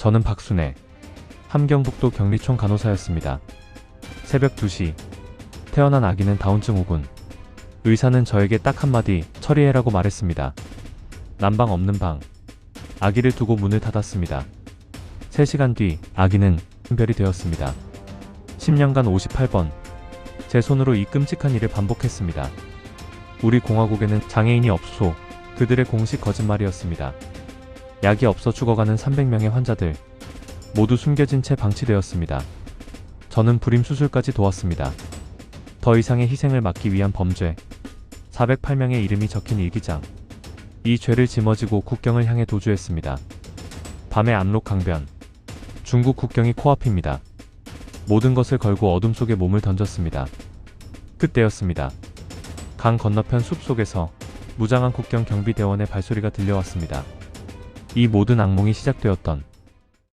저는 박순애. 함경북도 경리촌 간호사였습니다. 새벽 2시. 태어난 아기는 다운증 후군. 의사는 저에게 딱 한마디 처리해라고 말했습니다. 난방 없는 방. 아기를 두고 문을 닫았습니다. 3시간 뒤 아기는 별이 되었습니다. 10년간 58번. 제 손으로 이 끔찍한 일을 반복했습니다. 우리 공화국에는 장애인이 없소. 그들의 공식 거짓말이었습니다. 약이 없어 죽어가는 300명의 환자들. 모두 숨겨진 채 방치되었습니다. 저는 불임 수술까지 도왔습니다. 더 이상의 희생을 막기 위한 범죄. 408명의 이름이 적힌 일기장. 이 죄를 짊어지고 국경을 향해 도주했습니다. 밤의 압록 강변. 중국 국경이 코앞입니다. 모든 것을 걸고 어둠 속에 몸을 던졌습니다. 그때였습니다. 강 건너편 숲 속에서 무장한 국경 경비대원의 발소리가 들려왔습니다. 이 모든 악몽이 시작되었던